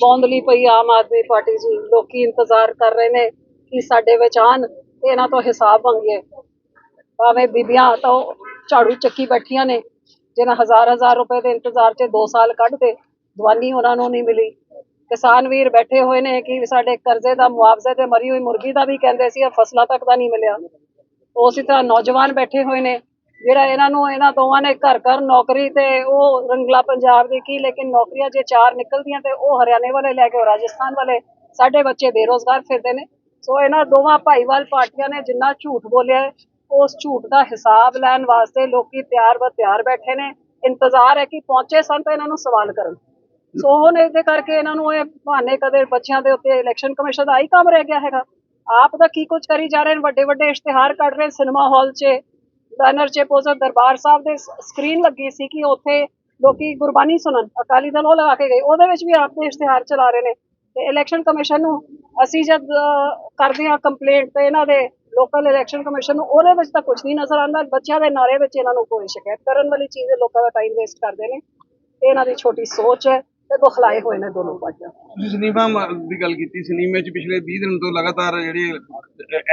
ਬੌਂਦਲੀ ਪਈ ਆਮ ਆਦਮੀ ਪਾਰਟੀ ਜੀ। ਲੋਕੀ ਇੰਤਜ਼ਾਰ ਕਰ ਰਹੇ ਨੇ ਕਿ ਸਾਡੇ ਵਿੱਚ ਆਉਣ ਤੇ ਇਹਨਾਂ ਤੋਂ ਹਿਸਾਬ ਮੰਗੀਏ। ਭਾਵੇਂ ਬੀਬੀਆਂ ਤਾਂ ਉਹ ਝਾੜੂ ਚੱਕੀ ਬੈਠੀਆਂ ਨੇ, ਜਿਹਨਾਂ ਹਜ਼ਾਰ ਹਜ਼ਾਰ ਰੁਪਏ ਦੇ ਇੰਤਜ਼ਾਰ 'ਚ 2 ਸਾਲ ਕੱਢਦੇ, ਦਵਾਨੀ ਉਹਨਾਂ ਨੂੰ ਨਹੀਂ ਮਿਲੀ। ਕਿਸਾਨ ਵੀਰ ਬੈਠੇ ਹੋਏ ਨੇ ਕਿ ਸਾਡੇ ਕਰਜ਼ੇ ਦਾ ਮੁਆਵਜ਼ੇ ਤੇ ਮਰੀ ਹੋਈ ਮੁਰਗੀ ਦਾ ਵੀ ਕਹਿੰਦੇ ਸੀ ਫਸਲਾਂ ਤੱਕ ਦਾ ਨਹੀਂ ਮਿਲਿਆ। ਉਸੇ ਤਰ੍ਹਾਂ ਨੌਜਵਾਨ ਬੈਠੇ ਹੋਏ ਨੇ ਜਿਹੜਾ ਇਹਨਾਂ ਨੂੰ, ਇਹਨਾਂ ਦੋਵਾਂ ਨੇ ਘਰ ਘਰ ਨੌਕਰੀ ਤੇ ਉਹ ਰੰਗਲਾ ਪੰਜਾਬ ਦੀ ਕੀ, ਲੇਕਿਨ ਨੌਕਰੀਆਂ ਜੇ ਚਾਰ ਨਿਕਲਦੀਆਂ ਤੇ ਉਹ ਹਰਿਆਣੇ ਵਾਲੇ ਲੈ ਕੇ ਉਹ ਰਾਜਸਥਾਨ ਵਾਲੇ, ਸਾਡੇ ਬੱਚੇ ਬੇਰੋਜ਼ਗਾਰ ਫਿਰਦੇ ਨੇ। ਸੋ ਇਹਨਾਂ ਦੋਵਾਂ ਭਾਈਵਾਲ ਪਾਰਟੀਆਂ ਨੇ ਜਿੰਨਾ ਝੂਠ ਬੋਲਿਆ ਉਸ ਝੂਠ ਦਾ ਹਿਸਾਬ ਲੈਣ ਵਾਸਤੇ ਲੋਕੀ ਤਿਆਰ ਬਰ ਤਿਆਰ ਬੈਠੇ ਨੇ। ਇੰਤਜ਼ਾਰ ਹੈ ਕਿ ਪਹੁੰਚੇ ਸਨ ਤਾਂ ਇਹਨਾਂ ਨੂੰ ਸਵਾਲ ਕਰਨ। ਸੋ ਹੁਣ ਇਹਦੇ ਕਰਕੇ ਇਹਨਾਂ ਨੂੰ ਇਹ ਬਹਾਨੇ ਕਦੇ ਬੱਚਿਆਂ ਦੇ ਉੱਤੇ ਇਲੈਕਸ਼ਨ ਕਮਿਸ਼ਨ ਦਾ ਹੀ ਕੰਮ ਰਹਿ ਗਿਆ ਹੈਗਾ। ਆਪ ਦਾ ਕੀ ਕੁਝ ਕਰੀ ਜਾ ਰਹੇ ਨੇ ਵੱਡੇ ਵੱਡੇ ਇਸ਼ਤਿਹਾਰ ਕੱਢ ਰਹੇ ਸਿਨੇਮਾ ਹਾਲ 'ਚ ਬੈਨਰ 'ਚ ਪੋਸਟਰ ਦਰਬਾਰ ਸਾਹਿਬ ਦੇ ਸਕਰੀਨ ਲੱਗੀ ਸੀ ਕਿ ਉੱਥੇ ਲੋਕੀ ਗੁਰਬਾਣੀ ਸੁਣਨ, ਅਕਾਲੀ ਦਲ ਉਹ ਲਗਾ ਕੇ ਗਏ। ਉਹਦੇ ਵਿੱਚ ਵੀ ਆਪਦੇ ਇਸ਼ਤਿਹਾਰ ਚਲਾ ਰਹੇ ਨੇ। ਤੇ ਇਲੈਕਸ਼ਨ ਕਮਿਸ਼ਨ ਨੂੰ ਅਸੀਂ ਜਦ ਕਰਦੇ ਹਾਂ ਕੰਪਲੇਂਟ ਤੇ ਇਹਨਾਂ ਦੇ ਲੋਕਲ ਇਲੈਕਸ਼ਨ ਕਮਿਸ਼ਨ ਨੂੰ, ਉਹਦੇ ਵਿੱਚ ਤਾਂ ਕੁਝ ਨਹੀਂ ਨਜ਼ਰ ਆਉਂਦਾ। ਬੱਚਿਆਂ ਦੇ ਨਾਰੇ ਵਿੱਚ ਇਹਨਾਂ ਨੂੰ ਕੋਈ ਸ਼ਿਕਾਇਤ ਕਰਨ ਵਾਲੀ ਚੀਜ਼ ਹੈ ਲੋਕਾਂ ਦਾ ਟਾਈਮ ਵੇਸਟ ਕਰਦੇ ਨੇ। ਇਹ ਇਹਨਾਂ ਦੀ ਛੋਟੀ ਸੋਚ ਹੈ ਤੇ ਬਖਲਾਏ ਹੋਏ ਨੇ ਦੋਨੋਂ ਪਾਰਟੀਆਂ। ਤੁਸੀਂ ਦੀ ਗੱਲ ਕੀਤੀ। ਸਿਨੇਮੇ 'ਚ ਪਿਛਲੇ 20 ਦਿਨ ਤੋਂ ਲਗਾਤਾਰ ਜਿਹੜੀ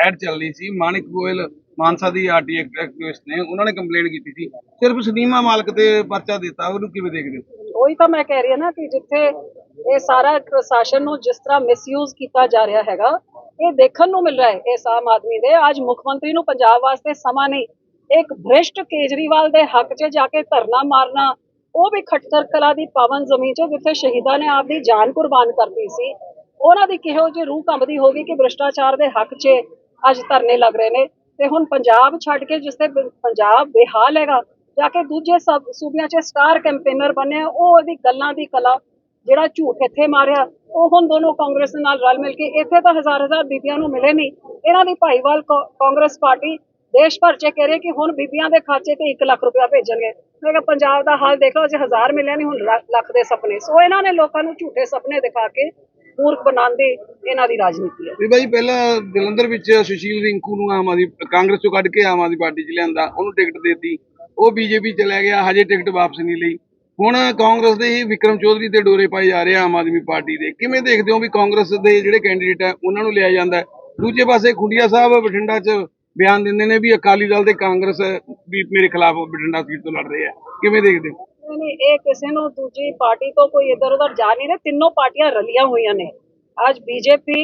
ਐਡ ਚੱਲ ਰਹੀ ਸੀ। ਮਾਨਿਕ ਗੋਇਲ ਮਾਨਸਾ ਦੀ ਆਰਟੀ ਐਕਟਿਵਿਸਟ ਨੇ ਉਹਨਾਂ ਨੇ ਕੰਪਲੇਂਟ ਕੀਤੀ ਸੀ। ਸਿਰਫ ਸਿਨੇਮਾ ਮਾਲਕ ਤੇ ਪਰਚਾ ਦਿੱਤਾ, ਉਹਨੂੰ ਕਿਵੇਂ ਦੇਖਦੇ ਹੋ? ਉਹੀ ਤਾਂ ਮੈਂ ਕਹਿ ਰਹੀ ਹਾਂ ਨਾ ਕਿ ਜਿੱਥੇ ਇਹ ਸਾਰਾ ਪ੍ਰਸ਼ਾਸਨ ਨੂੰ ਜਿਸ ਤਰ੍ਹਾਂ ਮਿਸਯੂਜ਼ ਕੀਤਾ ਜਾ ਰਿਹਾ ਹੈਗਾ, ਇਹ ਦੇਖਣ ਨੂੰ ਮਿਲ ਰਿਹਾ ਹੈ ਇਸ ਆਮ ਆਦਮੀ ਦੇ। ਅੱਜ ਮੁੱਖ ਮੰਤਰੀ ਨੂੰ ਪੰਜਾਬ ਵਾਸਤੇ ਸਮਾਂ ਨਹੀਂ, ਇੱਕ ਭ੍ਰਿਸ਼ਟ ਕੇਜਰੀਵਾਲ ਦੇ ਹੱਕ 'ਚ ਜਾ ਕੇ ਧਰਨਾ ਮਾਰਨਾ, ਉਹ ਵੀ ਖੱਟਰ ਕਲਾ ਦੀ ਪਾਵਨ ਜ਼ਮੀਨ 'ਚ ਜਿੱਥੇ ਸ਼ਹੀਦਾਂ ਨੇ ਆਪਦੀ ਜਾਨ ਕੁਰਬਾਨ ਕਰਤੀ ਸੀ, ਉਹਨਾਂ ਦੀ ਕਿਹੋ ਜਿਹੀ ਰੂਹ ਕੰਬਦੀ ਹੋਗੀ ਕਿ ਭ੍ਰਿਸ਼ਟਾਚਾਰ ਦੇ ਹੱਕ 'ਚ ਅੱਜ ਧਰਨੇ ਲੱਗ ਰਹੇ ਨੇ? ਤੇ ਹੁਣ ਪੰਜਾਬ ਛੱਡ ਕੇ ਜਿਸ ਤੇ ਪੰਜਾਬ ਬੇਹਾਲ ਹੈਗਾ, ਜਾ ਕੇ ਦੂਜੇ ਸਬ, ਸੂਬਿਆਂ 'ਚ ਸਟਾਰ ਕੈਂਪੇਨਰ ਬਣਿਆ ਉਹ ਉਹਦੀ ਗੱਲਾਂ ਦੀ ਕਲਾ ਜਿਹੜਾ ਝੂਠ ਇੱਥੇ ਮਾਰਿਆ, ਉਹ ਹੁਣ ਦੋਨੋਂ ਕਾਂਗਰਸ ਨਾਲ ਰਲ ਮਿਲ ਕੇ ਇੱਥੇ ਤਾਂ ਹਜ਼ਾਰ ਹਜ਼ਾਰ ਬੀਬੀਆਂ ਨੂੰ ਮਿਲੇ ਨਹੀਂ। ਇਹਨਾਂ ਦੀ ਭਾਈਵਾਲ ਕਾਂਗਰਸ ਪਾਰਟੀ ਦੇਸ਼ ਭਰ 'ਚ ਕਹਿ ਰਹੀ ਕਿ ਹੁਣ ਬੀਬੀਆਂ ਦੇ ਖਾਤੇ ਤੇ 1 ਲੱਖ ਰੁਪਇਆ ਭੇਜਣਗੇ। ਮੈਂ ਕਿਹਾ ਪੰਜਾਬ ਦਾ ਹਾਲ ਦੇਖੋ ਲਓ ਜੇ ਹਜ਼ਾਰ ਮਿਲਿਆ ਨਹੀਂ, ਹੁਣ ਲੱਖ- ਲੱਖ ਦੇ ਸੁਪਨੇ। ਸੋ ਇਹਨਾਂ ਨੇ ਲੋਕਾਂ ਨੂੰ ਝੂਠੇ ਸੁਪਨੇ ਦਿਖਾ ਕੇ ਮੂਰਖ ਬਣਾਉਣ ਦੀ ਇਹਨਾਂ ਦੀ ਰਾਜਨੀਤੀ ਹੈ। ਵੀ ਬਾਈ ਪਹਿਲਾਂ ਜਲੰਧਰ ਵਿੱਚ ਸੁਸ਼ੀਲ ਰਿੰਕੂ ਨੂੰ ਆਮ ਆਦਮੀ ਕਾਂਗਰਸ ਚੋਂ ਕੱਢ ਕੇ ਆਮ ਆਦਮੀ ਪਾਰਟੀ 'ਚ ਲਿਆਂਦਾ, ਉਹਨੂੰ ਟਿਕਟ ਦੇਤੀ। ਉਹ ਬੀਜੇਪੀ ਚਲਾ ਗਿਆ, ਹਜੇ ਟਿਕਟ ਵਾਪਸ ਨਹੀਂ ਲਈ। ਹੁਣ ਕਾਂਗਰਸ ਦੇ ਹੀ ਵਿਕਰਮ ਚੌਧਰੀ ਤੇ ਡੋਰੇ ਪਾਏ ਜਾ ਰਹੇ ਆਮ ਆਦਮੀ ਪਾਰਟੀ ਦੇ। ਕਿਵੇਂ ਦੇਖਦੇ ਹੋ ਵੀ ਕਾਂਗਰਸ ਦੇ ਜਿਹੜੇ ਕੈਂਡੀਡੇਟ ਆ, ਉਹਨਾਂ ਨੂੰ ਲਿਆ ਜਾਂਦਾ ਦੂਜੇ ਪਾਸੇ ਖੁੰਡੀਆ ਸਾਹਿਬ ਬਠਿੰਡਾ 'ਚ ਬਿਆਨ ਦਿੰਦੇ ਨੇ ਵੀ ਅਕਾਲੀ ਦਲ ਤੇ ਕਾਂਗਰਸ ਵੀ ਮੇਰੇ ਖਿਲਾਫ ਬਠਿੰਡਾ ਸੀਟ ਤੋਂ ਲੜ ਰਹੇ ਆ। ਕਿਵੇਂ ਦੇਖਦੇ ਹੋ? ਨਹੀਂ ਨਹੀਂ ਇਹ ਕਿਸੇ ਨੂੰ ਦੂਜੀ ਪਾਰਟੀ ਤੋਂ ਕੋਈ ਇੱਧਰ ਉੱਧਰ ਜਾ ਨਹੀਂ ਰਹੇ। ਤਿੰਨੋਂ ਪਾਰਟੀਆਂ ਰਲੀਆਂ ਹੋਈਆਂ ਨੇ। ਅੱਜ ਬੀਜੇਪੀ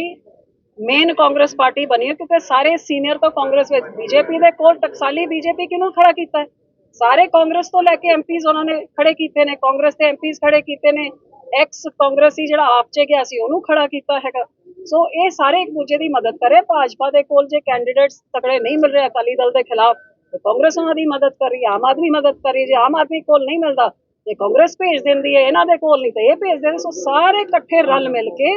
ਮੇਨ ਕਾਂਗਰਸ ਪਾਰਟੀ ਬਣੀ ਹੈ, ਕਿਉਂਕਿ ਸਾਰੇ ਸੀਨੀਅਰ ਤੋਂ ਕਾਂਗਰਸ ਵਿੱਚ, ਬੀਜੇਪੀ ਦੇ ਕੋਲ ਟਕਸਾਲੀ ਬੀਜੇਪੀ ਕਿਹਨੂੰ ਖੜਾ ਕੀਤਾ ਸਾਰੇ ਕਾਂਗਰਸ ਤੋਂ ਲੈ ਕੇ ਐਮਪੀਜ਼ ਉਹਨਾਂ ਨੇ ਖੜੇ ਕੀਤੇ ਨੇ। ਕਾਂਗਰਸ ਦੇ ਐਮਪੀਜ਼ ਖੜੇ ਕੀਤੇ ਨੇ। ਐਕਸ ਕਾਂਗਰਸੀ ਜਿਹੜਾ ਆਪ ਚ ਗਿਆ ਸੀ, ਉਹਨੂੰ ਖੜਾ ਕੀਤਾ ਹੈਗਾ। ਸੋ ਇਹ ਸਾਰੇ ਇੱਕ ਦੂਜੇ ਦੀ ਮਦਦ ਕਰੇ। ਭਾਜਪਾ ਦੇ ਕੋਲ ਜੇ ਕੈਂਡੀਡੇਟਸ ਤਕੜੇ ਨਹੀਂ ਮਿਲ ਰਹੇ ਅਕਾਲੀ ਦਲ ਦੇ ਖਿਲਾਫ ਤੇ ਕਾਂਗਰਸ ਉਹਨਾਂ ਦੀ ਮਦਦ ਕਰ ਰਹੀ ਹੈ, ਆਮ ਆਦਮੀ ਮਦਦ ਕਰ ਰਹੀ ਜੇ ਆਮ ਆਦਮੀ ਕੋਲ ਨਹੀਂ ਮਿਲਦਾ ਤੇ ਕਾਂਗਰਸ ਭੇਜ ਦਿੰਦੀ ਹੈ, ਇਹਨਾਂ ਦੇ ਕੋਲ ਨਹੀਂ, ਤੇ ਇਹ ਭੇਜਦੇ ਨੇ ਸੋ ਸਾਰੇ ਇਕੱਠੇ ਰਲ ਮਿਲ ਕੇ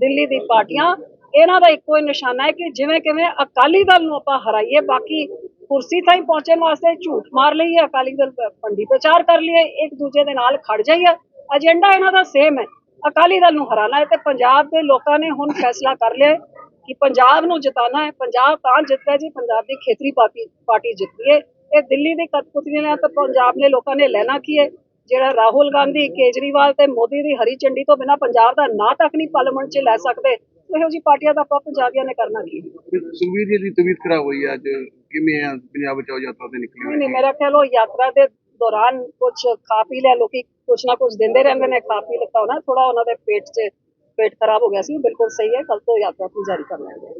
ਦਿੱਲੀ ਦੀ ਪਾਰਟੀਆਂ, ਇਹਨਾਂ ਦਾ ਇੱਕੋ ਹੀ ਨਿਸ਼ਾਨਾ ਹੈ ਕਿ ਜਿਵੇਂ ਕਿਵੇਂ ਅਕਾਲੀ ਦਲ ਨੂੰ ਆਪਾਂ ਹਰਾਈਏ, ਬਾਕੀ ਕੁਰਸੀ ਤਾਈਂ ਪਹੁੰਚਣ ਵਾਸਤੇ ਝੂਠ ਮਾਰ ਲਈਏ ਅਕਾਲੀ ਦਲ ਪੰਡੀ ਪ੍ਰਚਾਰ ਕਰ ਲਈਏ, ਇੱਕ ਦੂਜੇ ਦੇ ਨਾਲ ਖੜ ਜਾਈਏ ਏਜੰਡਾ ਇਹਨਾਂ ਦਾ ਸੇਮ ਹੈ, ਅਕਾਲੀ ਦਲ ਨੂੰ ਹਰਾਣਾ ਹੈ ਤੇ ਪੰਜਾਬ ਦੇ ਲੋਕਾਂ ਨੇ ਹੁਣ ਫੈਸਲਾ ਕਰ ਲਿਆ ਕਿ ਪੰਜਾਬ ਨੂੰ ਜਿਤਾਣਾ ਹੈ ਪੰਜਾਬ ਤਾਂ ਜਿੱਤਦਾ ਜੀ ਪੰਜਾਬ ਦੀ ਖੇਤਰੀ ਪਾਰਟੀ ਪਾਰਟੀ ਜਿੱਤੀ ਹੈ। ਇਹ ਦਿੱਲੀ ਦੇ ਕਠਪੁਤਲੀ ਨੇ ਤਾਂ ਪੰਜਾਬ ਨੇ ਲੋਕਾਂ ਨੇ ਲੈਣਾ ਕੀ ਹੈ? ਜਿਹੜਾ ਰਾਹੁਲ ਗਾਂਧੀ ਕੇਜਰੀਵਾਲ ਤੇ ਮੋਦੀ ਦੀ ਹਰੀ ਝੰਡੀ ਤੋਂ ਬਿਨਾ ਪੰਜਾਬ ਦਾ ਨਾਂ ਤੱਕ ਨਹੀਂ ਪਾਰਲੀਮੈਂਟ 'ਚ ਲੈ ਸਕਦੇ ਇਹੋ ਜੀ ਪਾਰਟੀਆਂ ਦਾ ਆਪਾਂ ਪੰਜਾਬੀਆਂ ਨੇ ਕਰਨਾ ਕੀ? ਹੈ ਸੁਖਬੀਰ ਜੀ ਦੀ ਤਬੀਅਤ ਖਰਾਬ ਹੋਈ ਅੱਜ ਕਿਵੇਂ ਆ ਪੰਜਾਬ ਬਚਾਓ ਯਾਤਰਾ ਤੇ ਨਿਕਲੇ ਨਹੀਂ ਮੇਰਾ ਖਿਆਲ ਉਹ ਯਾਤਰਾ ਦੇ ਦੌਰਾਨ ਕੁਝ ਖਾ ਪੀ ਲਿਆ ਲੋਕੀ ਕੁਝ ਨਾ ਕੁਝ ਦਿੰਦੇ ਰਹਿੰਦੇ ਨੇ ਖਾ ਪੀ ਲਿੱਤਾ ਹੋਣਾ ਥੋੜਾ ਉਹਨਾਂ ਦੇ ਪੇਟ 'ਚ ਪੇਟ ਖਰਾਬ ਹੋ ਗਿਆ ਸੀ ਬਿਲਕੁਲ ਸਹੀ ਹੈ ਕੱਲ ਤੋਂ ਯਾਤਰਾ ਤੋਂ ਜਾਰੀ ਕਰ ਲਾਂਗੇ।